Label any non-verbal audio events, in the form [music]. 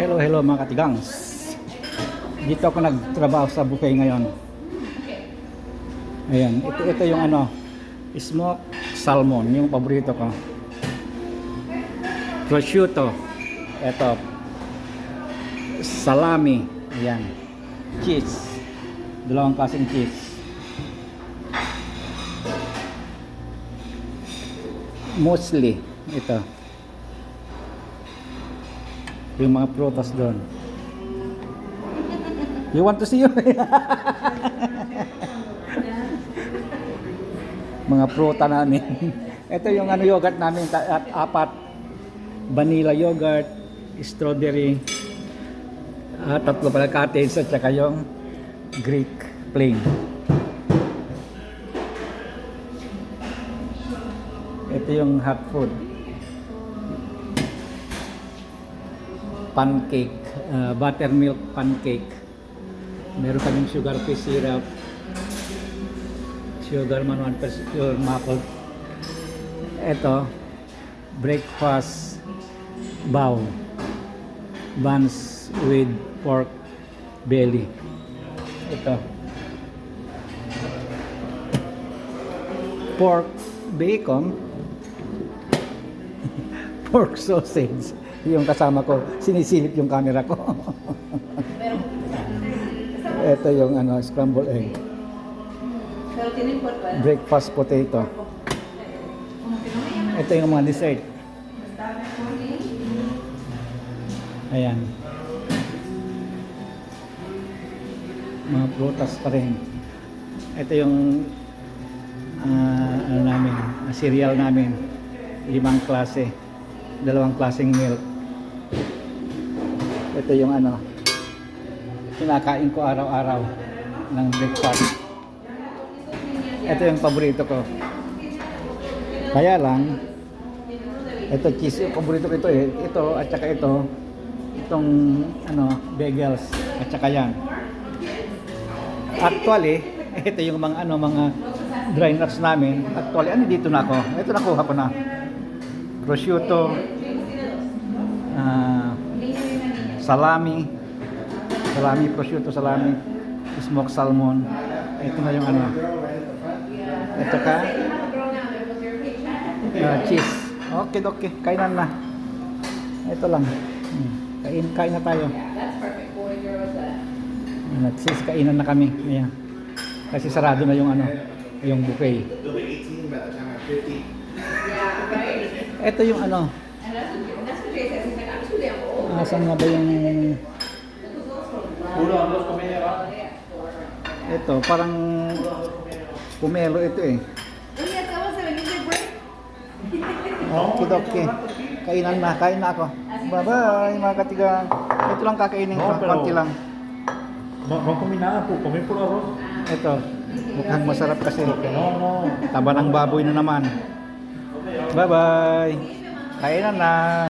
Hello, hello mga katigangs. Dito ako nagtrabaho sa buffet ngayon. Ayan, ito, ito yung ano, smoked salmon, yung paborito ko. Prosciutto, ito, salami, ayan, cheese, dalawang klaseng cheese. Mostly, ito. Yung mga prutas doon. You want to see you? mga pruta namin. Ito yung ano yogurt namin at apat. Vanilla yogurt, strawberry, ah, tatlo pala cottage at saka yung Greek plain. Ito yung hot food. Pancake, ah, buttermilk pancake. Meron kaming sugar free syrup, sugar man 1% pure maple. Ito, breakfast bowl. Buns with pork belly. Ito. Pork bacon. [laughs] pork sausage. Yung kasama ko, sinisilip yung camera ko. Ito yung ano, scrambled egg. Breakfast potato. Ito yung mga dessert. Ayan. Mga prutas pa rin. Ito yung ah, ano namin, ah, cereal namin. Limang klase. Dalawang klaseng milk. Ito yung ano, kinakain ko araw-araw ng breakfast. Ito yung paborito ko. Kaya lang, ito cheese, paborito ko ito eh. Ito at saka ito, itong ano, bagels at saka yan. Actually, [laughs] ito yung mga ano, mga dry nuts namin. Actually, ano dito na ako? Ito nakuha ko na. Prosciutto, ah, salami, salami, prosciutto, salami, smoked salmon. Ito na yung ano. At saka, ah, cheese. Okay, okay. Kainan na. Ito lang. Hmm. Kain, kain na tayo. Ayan, sis, kainan na kami. Ayan. Kasi sarado na yung ano, yung buffet. It'll be 18 by the time I'm 50. Yeah, right. Ito yung ano, asan nga ba yung ito, parang pumelo ito eh. Okay. Kainan na, kain na ako. Bye-bye mga katigang. Ito lang kakainin ko, No, konti lang. Nada, pues comí puro arroz. Ito, mukhang masarap kasi. No, no. Taba ng baboy na naman. Bye-bye. Kainan na.